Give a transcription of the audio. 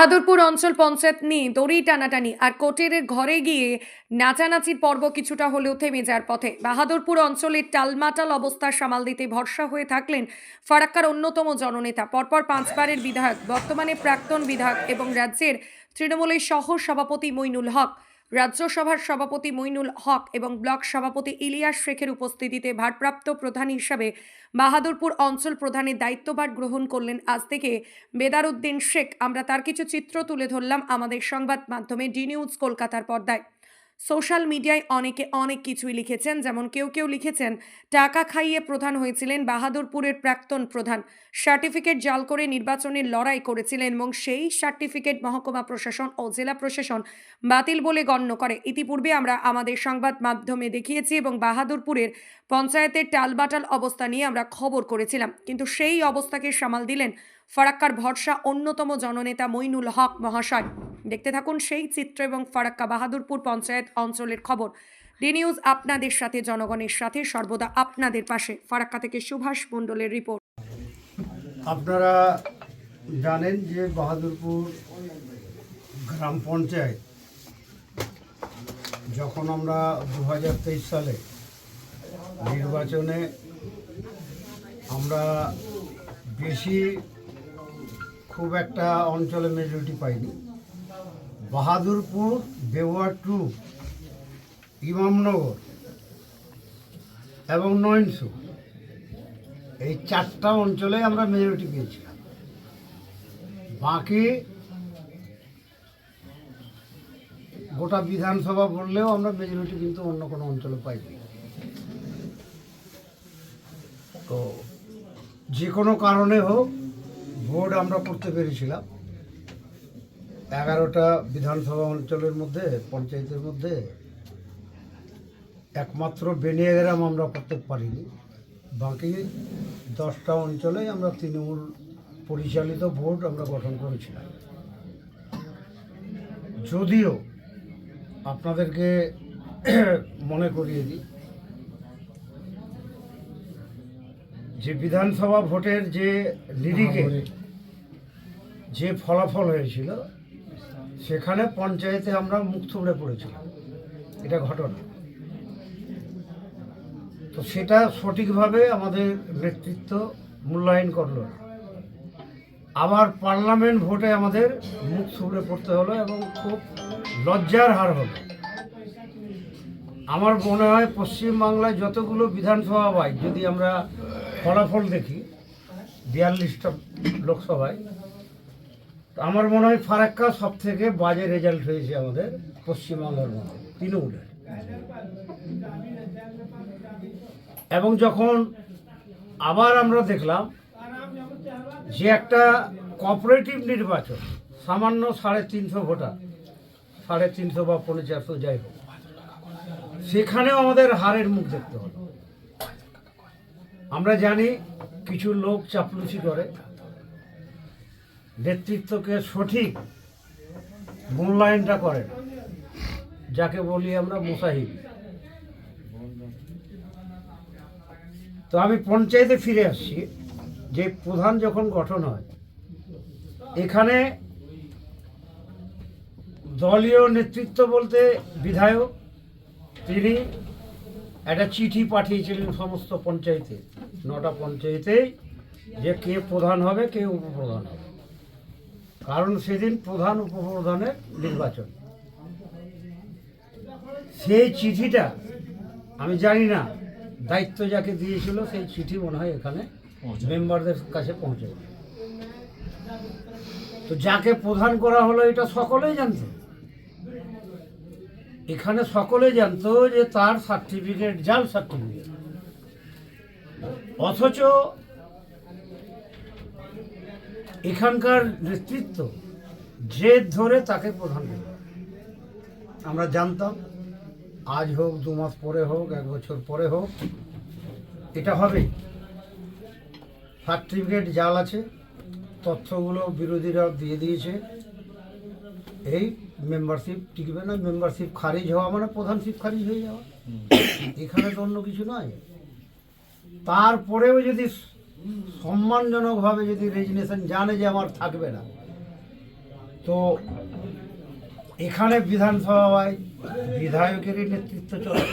বাহাদুরপুর অঞ্চল পঞ্চায়েত নিয়ে দড়ি টানাটানি আর কোটের ঘরে গিয়ে নাচানাচির পর্ব কিছুটা হলেও থেমে যাওয়ার পথে। বাহাদুরপুর অঞ্চলের টালমাটাল অবস্থা সামাল দিতে ভরসা হয়ে থাকলেন ফারাক্কার অন্যতম জননেতা, পরপর পাঁচবারের বিধায়ক, বর্তমানে প্রাক্তন বিধায়ক এবং রাজ্যের তৃণমূলের সহ সভাপতি মইনুল হক। রাজ্যসভার সভাপতি মইনুল হক এবং ব্লক সভাপতি ইলিয়াস শেখের উপস্থিতিতে ভারপ্রাপ্ত প্রধান হিসাবে বাহাদুরপুর অঞ্চল প্রধানের দায়িত্বভার গ্রহণ করলেন আজ থেকে বেদারউদ্দিন শেখ। আমরা তার কিছু চিত্র তুলে ধরলাম আমাদের সংবাদ মাধ্যমে ডি নিউজ কলকাতার পর্দায়। সোশ্যাল মিডিয়ায় অনেকে অনেক কিছুই লিখেছেন, যেমন কেউ কেউ লিখেছেন, টাকা খাইয়ে প্রধান হয়েছিলেন বাহাদুরপুরের প্রাক্তন প্রধান। সার্টিফিকেট জাল করে নির্বাচনের লড়াই করেছিলেন এবং সেই সার্টিফিকেট মহকুমা প্রশাসন ও জেলা প্রশাসন বাতিল বলে গণ্য করে। ইতিপূর্বে আমরা আমাদের সংবাদ মাধ্যমে দেখিয়েছি এবং বাহাদুরপুরের পঞ্চায়েতের টালবাটাল অবস্থা নিয়ে আমরা খবর করেছিলাম। কিন্তু সেই অবস্থাকে সামাল দিলেন ফারাক্কার ভরসা অন্যতম জননেতা মইনুল হক মহাশয়। দেখতে থাকুন সেই চিত্র এবং ফারাক্কা বাহাদুরপুর পঞ্চায়েত অঞ্চলের খবর। ডি নিউজ আপনাদের সাথে, জনগণের সাথে, সর্বদা আপনাদের পাশে। ফারাক্কা থেকে সুভাষ মণ্ডলের রিপোর্ট। আপনারা জানেন যে বাহাদুরপুর গ্রাম পঞ্চায়েত যখন আমরা দু হাজার তেইশ সালে নির্বাচনে আমরা বেশি খুব একটা অঞ্চলে মেজরিটি পাইনি। বাহাদুরপুর, দেওয়ার টু, ইমামনগর এবং নয়নসু। এই চারটা অঞ্চলে আমরা মেজরিটি পেয়েছিলাম। বাকি গোটা বিধানসভা বললেও আমরা মেজরিটি কিন্তু অন্য কোনো অঞ্চলে পাইনি। তো যে কোনো কারণে হোক, ভোট আমরা করতে পেরেছিলাম। এগারোটা বিধানসভা অঞ্চলের মধ্যে, পঞ্চায়েতের মধ্যে একমাত্র বেনিয়াগ্রাম আমরা করতে পারিনি। বাকি দশটা অঞ্চলে আমরা তৃণমূল পরিচালিত ভোট আমরা গঠন করেছিলাম। যদিও আপনাদেরকে মনে করিয়ে দিই, যে বিধানসভা ভোটের যে নিরিখে যে ফলাফল হয়েছিল সেখানে পঞ্চায়েতে আমরা মুখ থুবড়ে পড়েছিলাম। এটা ঘটনা। তো সেটা সঠিকভাবে আমাদের নেতৃত্ব মূল্যায়ন করল না। আবার পার্লামেন্ট ভোটে আমাদের মুখ থুবড়ে পড়তে হলো এবং খুব লজ্জার হার হলো। আমার মনে হয় পশ্চিমবাংলায় যতগুলো বিধানসভা হয় যদি আমরা ফলাফল দেখি, বিয়াল্লিশটা লোকসভায় আমার মনে হয় ফারাক্কা সব থেকে বাজে রেজাল্ট হয়েছে আমাদের পশ্চিমবাংলার মধ্যে, তৃণমূলের। এবং যখন আবার আমরা দেখলাম যে একটা কোঅপারেটিভ নির্বাচন, সামান্য সাড়ে তিনশো ভোটার, সাড়ে তিনশো বা পৌনে চারশো যাই হোক, সেখানেও আমাদের হারের মুখ দেখতে হলো। আমরা জানি কিছু লোক চাপলুচি করে নেতৃত্বকে সঠিক মূল্যায়নটা করেন, যাকে বলি আমরা মুসাহিদ। তো আমি পঞ্চায়েতে ফিরে আসছি, যে প্রধান যখন গঠন হয়, এখানে দলীয় নেতৃত্ব বলতে বিধায়ক, তিনি একটা চিঠি পাঠিয়েছিলেন সমস্ত পঞ্চায়েতে, নটা পঞ্চায়েতেই, যে কে প্রধান হবে, কে উপপ্রধান হবে। কারণ সেদিন প্রধান উপপ্রধানের নির্বাচন। সেই চিঠিটা আমি জানি না দায়িত্ব যাকে দিয়েছিল সেই চিঠি মনে হয় এখানে মেম্বারদের কাছে পৌঁছে তো যাকে প্রধান করা হলো এটা সকলেই জানতো। এখানে সকলে জানতো যে তার সার্টিফিকেট জাল সার্টিফিকেট অথচ এখানকার নেতৃত্ব জেদ ধরে তাকে প্রধান করল আমরা জানতাম আজ হোক দু মাস পরে হোক এক বছর পরে হোক এটা হবে। সার্টিফিকেট জাল আছে তথ্যগুলো বিরোধীরা দিয়ে দিয়েছে। এই মেম্বারশিপ টিকবে না মেম্বারশিপ খারিজ হওয়া মানে প্রধানশিপ খারিজ হয়ে যাওয়া। এখানে তো অন্য কিছু নয়। তারপরেও যদি সম্মানজনকভাবে যদি রেজিগনেশন জানে যে আমার থাকবে না তো এখানে বিধানসভায় বিধায়কেরই নেতৃত্ব চলে।